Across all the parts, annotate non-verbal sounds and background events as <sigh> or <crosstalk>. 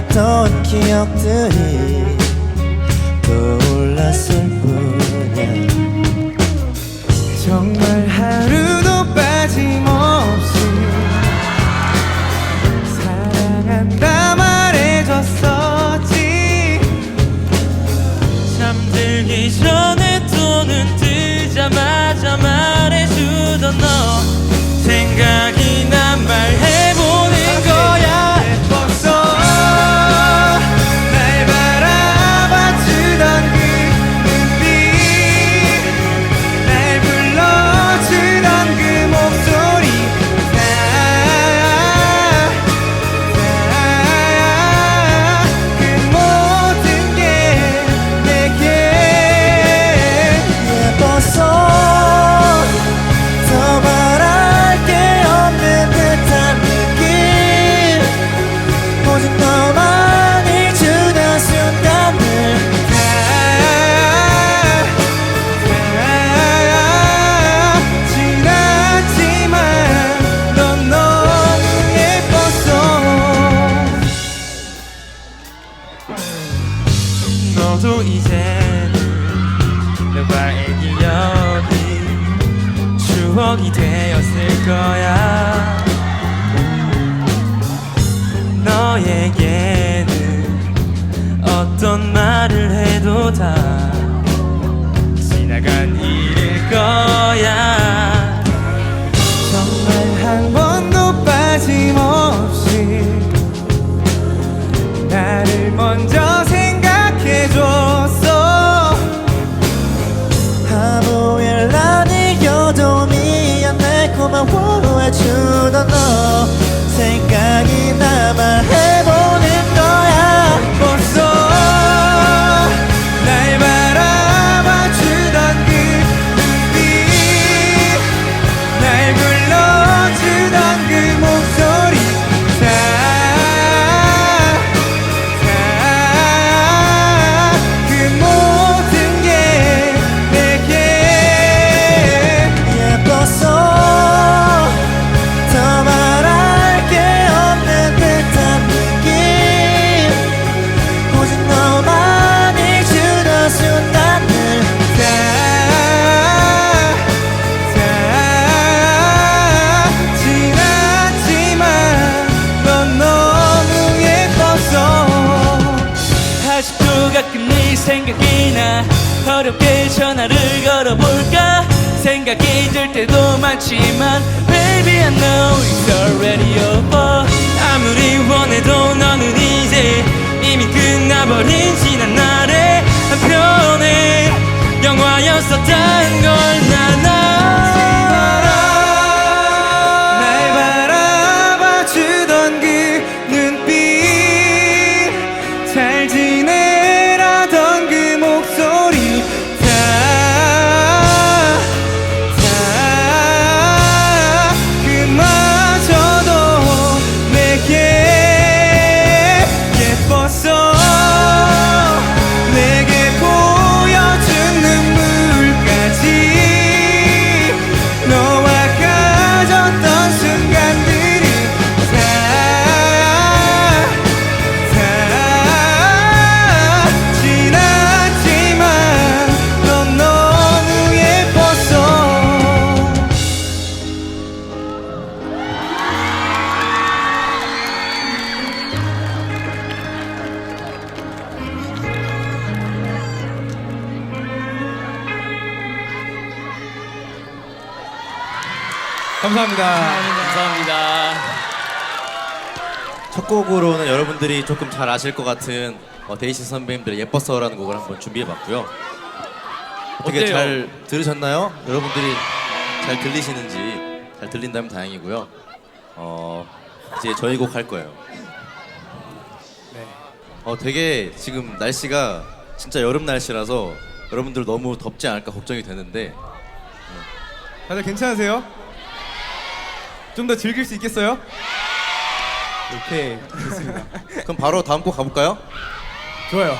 있던 기억들이 떠올랐을 뿐이야. 정말 하루도 빠짐없이 사랑한다 말해줬었지. 잠들기 전에 또 눈 뜨자마자 말해주던 너. 생각이 난 말해 말을 해도 다 지나간 일일 거야. 정말 한 번도 빠짐없이 나를 먼저 생각해줬어. 아무 일 아니어도 미안 달콤한 후회주던 너. 생각이 남아 해보 영화였었던 감사합니다. 감사합니다 첫 곡으로는 여러분들이 조금 잘 아실 것 같은 어, 데이시 선배님들의 예뻤어라는 곡을 한번 준비해봤고요. 어떻게 어때요? 잘 들으셨나요? 여러분들이 잘 들리시는지 잘 들린다면 다행이고요. 어, 이제 저희 곡 할 거예요. 어, 되게 지금 날씨가 진짜 여름 날씨라서 여러분들 너무 덥지 않을까 걱정이 되는데 다들 괜찮으세요? 좀 더 즐길 수 있겠어요? 오케이 좋습니다. <laughs> 그럼 바로 다음 곡 가볼까요? 좋아요.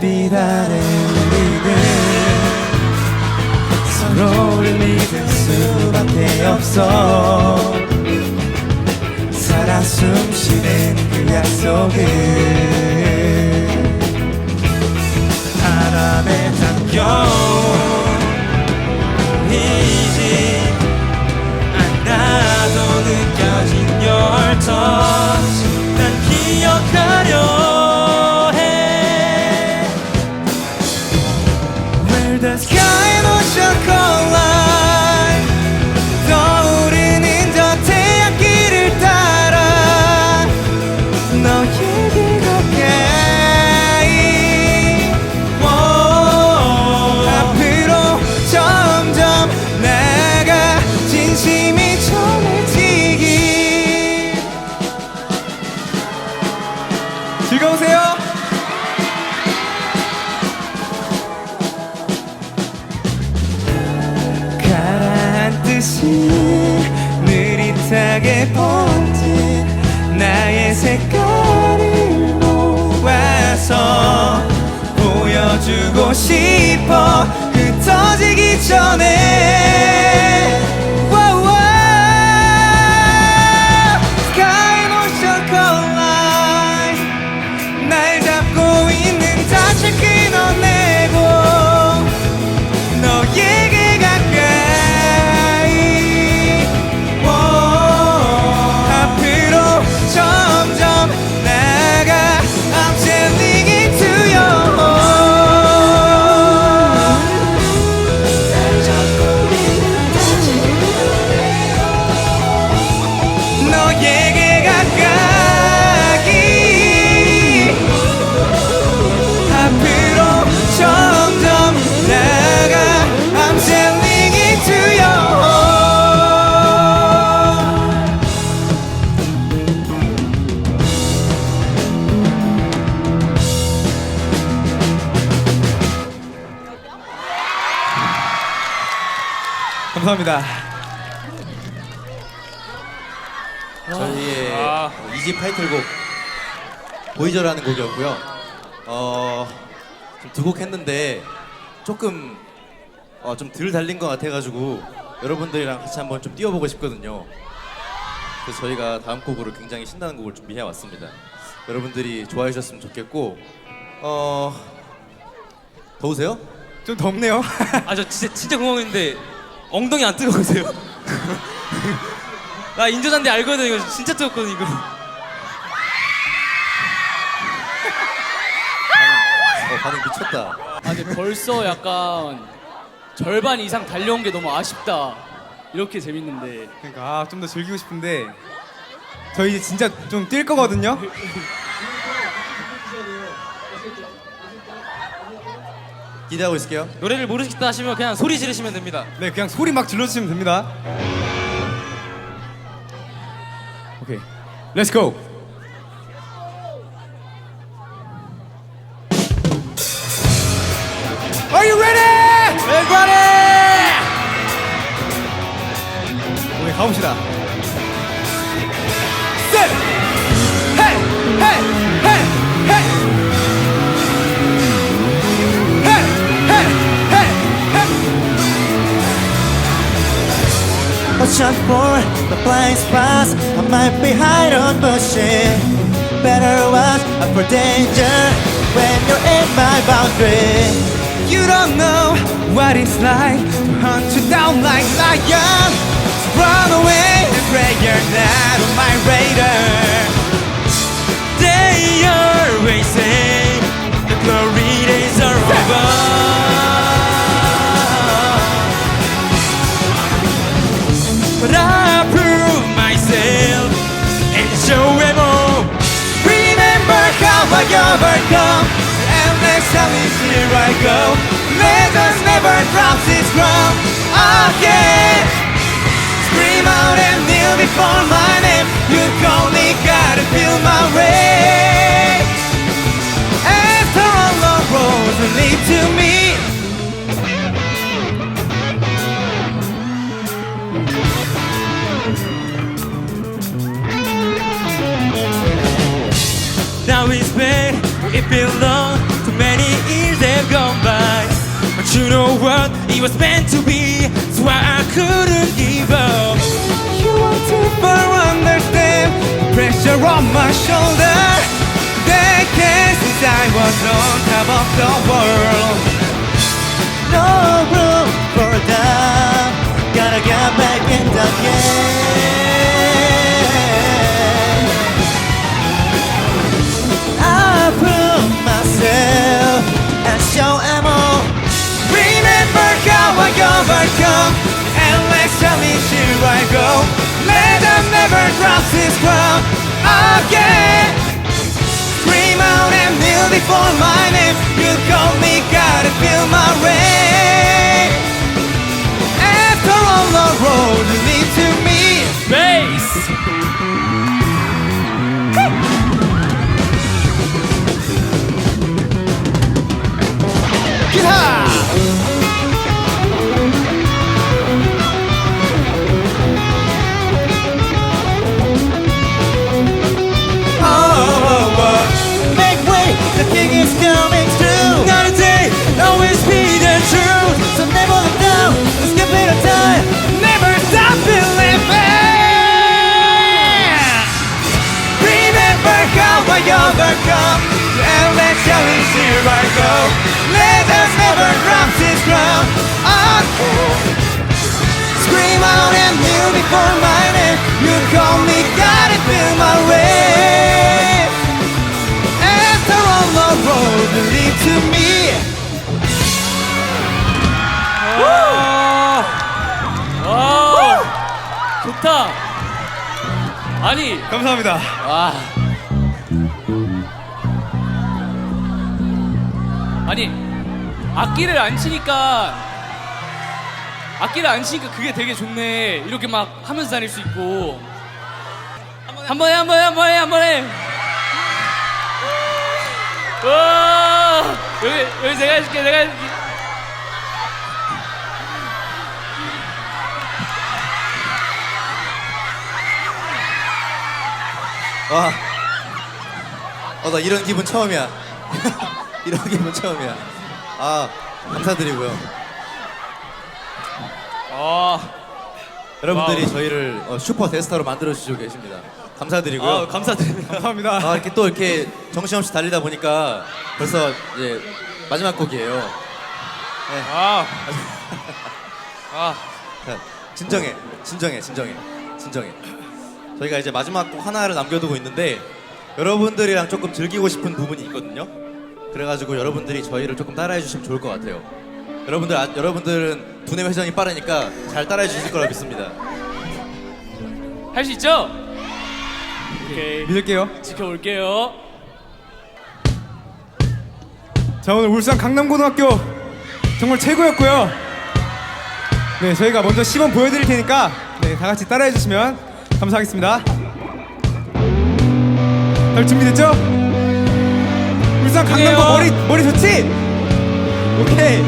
별빛 아래 우리들 서로를 믿을 수밖에 없어. 살아 숨쉬는 그 약속을 바람에 담겨온 이지 않아도 느껴진 touch 싶어. 흩어지기 전에 감사합니다. 저희의 아. 어, 이집 타이틀곡 보이저라는 곡이었고요. 어, 두 곡 했는데 조금 어, 좀덜 달린 것 같아가지고 여러분들이랑 같이 한번 좀 뛰어보고 싶거든요. 그래서 저희가 다음 곡으로 굉장히 신나는 곡을 준비해 왔습니다. 여러분들이 좋아해 주셨으면 좋겠고 어 더우세요? 좀 덥네요. 아 저 진짜 진짜 궁금했는데 엉덩이 안 뜨거우세요? <laughs> 나 인조잔디 알거든 이거 진짜 뜨겁거든 이거. 어, 반응 미쳤다. 아 근데 벌써 약간 절반 이상 달려온 게 너무 아쉽다. 이렇게 재밌는데. 그러니까 좀더 즐기고 싶은데 저희 이제 진짜 좀 뛸 거거든요. <laughs> 기대하고 있을게요. 노래를 모르겠다 하시면 그냥 소리 지르시면 됩니다. 네, 그냥 소리 막 질러주시면 됩니다. 오케이, 렛츠 고. Are you ready? Everybody! 오케이, 가봅시다. A shot for the blind spots I might be hide on bushes Better watch out for danger When you're in my boundary You don't know what it's like to hunt you down like lion. So run away and pray you're not on my radar. They always say the glory days are over. But I prove myself and show them all. Remember how I overcome. And next time is here I go. Let us never drop this ground again. Scream out and kneel before my name. You only gotta feel my way. After all the roads that lead to me. Been long, too many years have gone by. But you know what, it was meant to be, so I couldn't give up. You won't ever understand the pressure on my shoulder. Decades since I was on top of the world. Here I go. Let them never drop this ground again. Scream out and kneel before my name. You call me, gotta feel my rain. After all the road gotta feel my way. After all the road lead to me. 와. 좋다. 아니, 감사합니다. 와. 아니, 악기를 안 치니까 악기를 안 치니까 그게 되게 좋네. 이렇게 막 하면서 다닐 수 있고. 한 번에 한 번에 한 번에 한 번에. 와 여기 여기 제가 해줄게 내가 해줄게. 와. 어, 나 이런 기분 처음이야. <laughs> 이런 기분 처음이야. 아, 감사드리고요. 아, 여러분들이 저희를 어, 슈퍼 대스타로 만들어 주시고 계십니다. 감사드리고요. 아, 감사드립니다. 감사합니다. 아, 이렇게 또 이렇게 정신없이 달리다 보니까 벌써 이제 마지막 곡이에요. 아, 아, <laughs> 자, 진정해, 진정해, 진정해, 진정해. 저희가 이제 마지막 곡 하나를 남겨두고 있는데 여러분들이랑 조금 즐기고 싶은 부분이 있거든요. 그래가지고 여러분들이 저희를 조금 따라해 주시면 좋을 것 같아요. 여러분들, 아, 여러분들은 두뇌 회전이 빠르니까 잘 따라해 주실 거라 믿습니다. 할 수 있죠? 오케이. 믿을게요. 지켜볼게요. 자 오늘 울산 강남고등학교 정말 최고였고요. 네, 저희가 먼저 시범 보여드릴 테니까 네, 다 같이 따라해 주시면 감사하겠습니다. 다들 준비됐죠? 울산 강남거 머리 머리 좋지? 오케이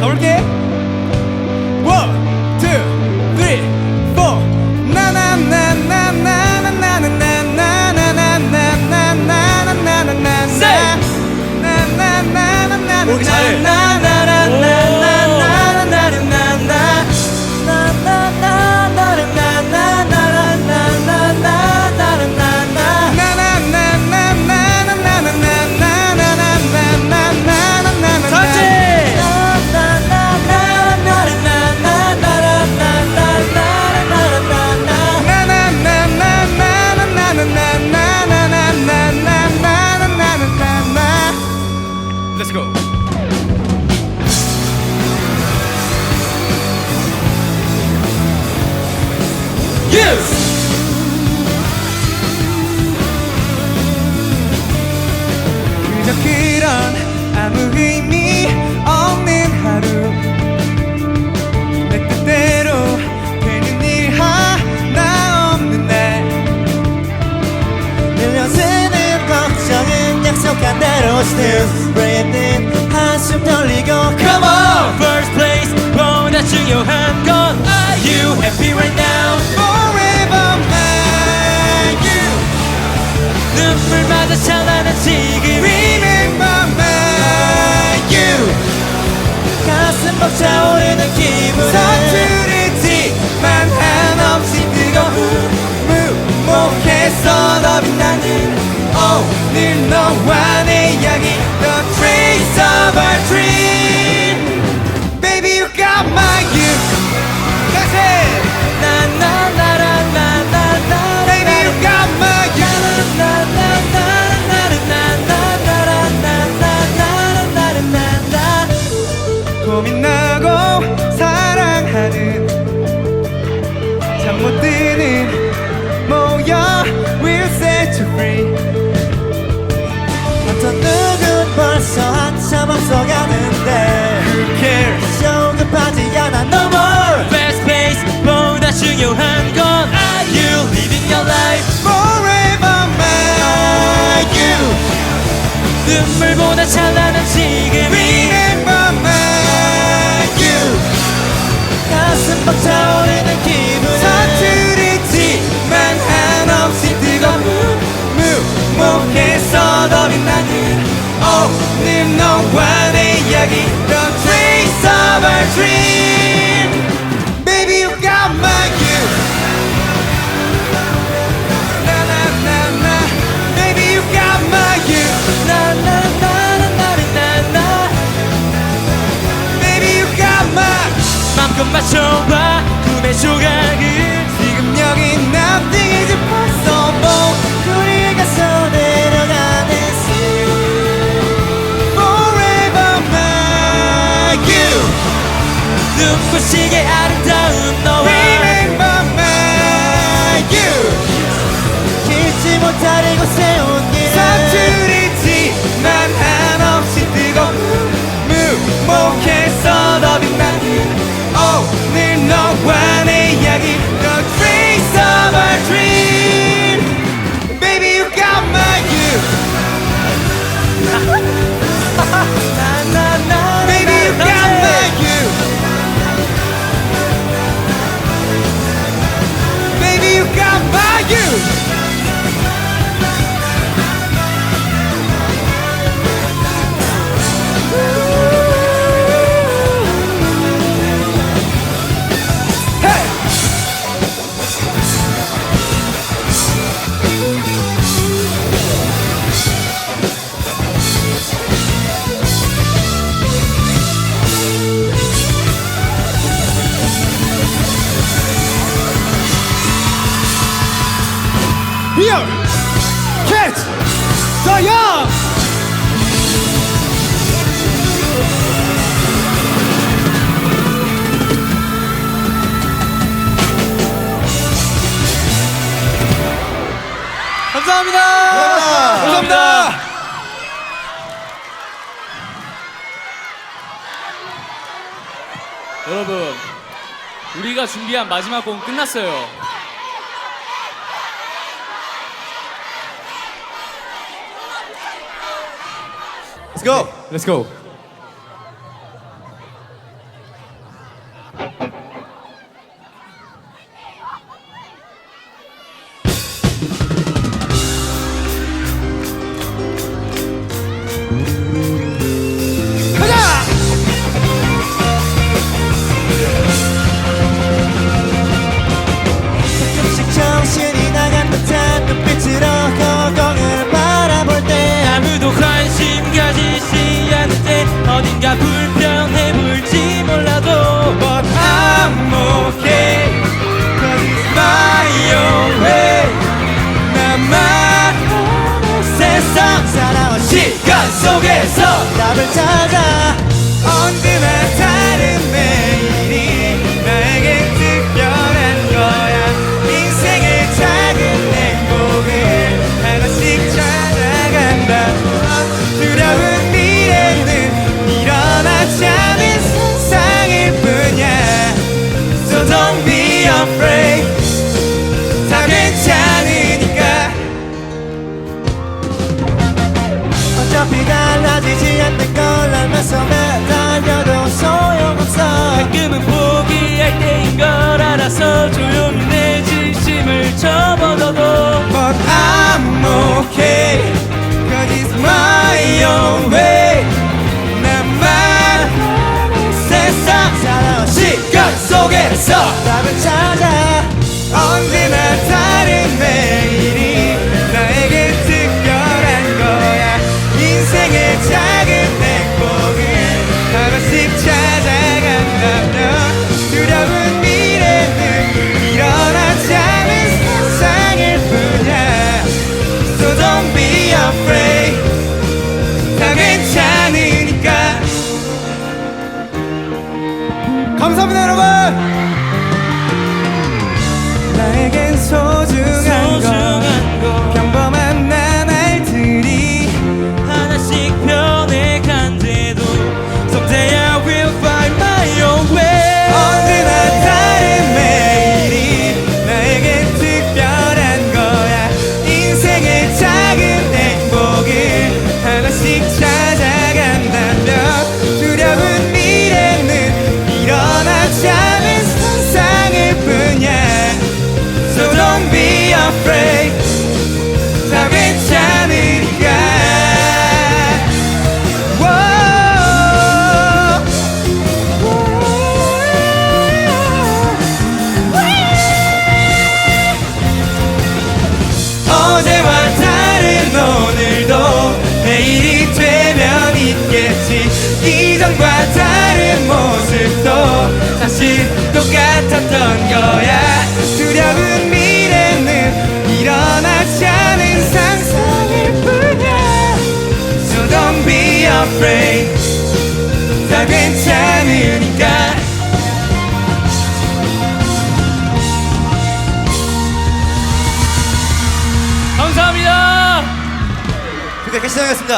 가볼게. Still breathing 한숨 돌리고 Come on First place 보다 중요한 건 Are you happy right now Forever my you 눈물마저 찬란한 지금 Remember my you 가슴 벅차오르는 기분은 서투르지만 한없이 뜨거운 무목해서 더 빛나는 오 늘 너와 내 이야기 The trace of our dream Baby you got my you That's it 나나나나나나나 Baby you got my you 고민나고 사랑하는 잠못드 보다 중요한 건 Are you living your life Forever my you 눈물보다 찬란 맞춰봐 꿈의 조각을 지금 여기 nothing is impossible 우리가 손내려가는 Forever my you 눈부시게 아름다운 너와 Remember my you 잊지 못할 이곳에 온길 여러분, 우리가 준비한 마지막 공 끝났어요. Let's go. Let's go.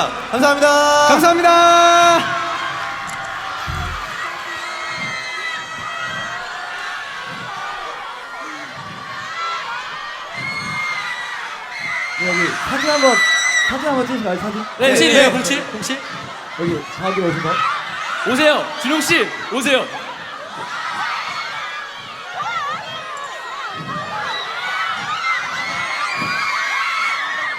감사합니다. 감사합니다. 감사합니다. 여기 사진 한번 사진 한번 찍으실까요 사진? 네, 07, 네, 07, 07. 여기 정확히 오신 거. 오세요, 준용 씨, 오세요.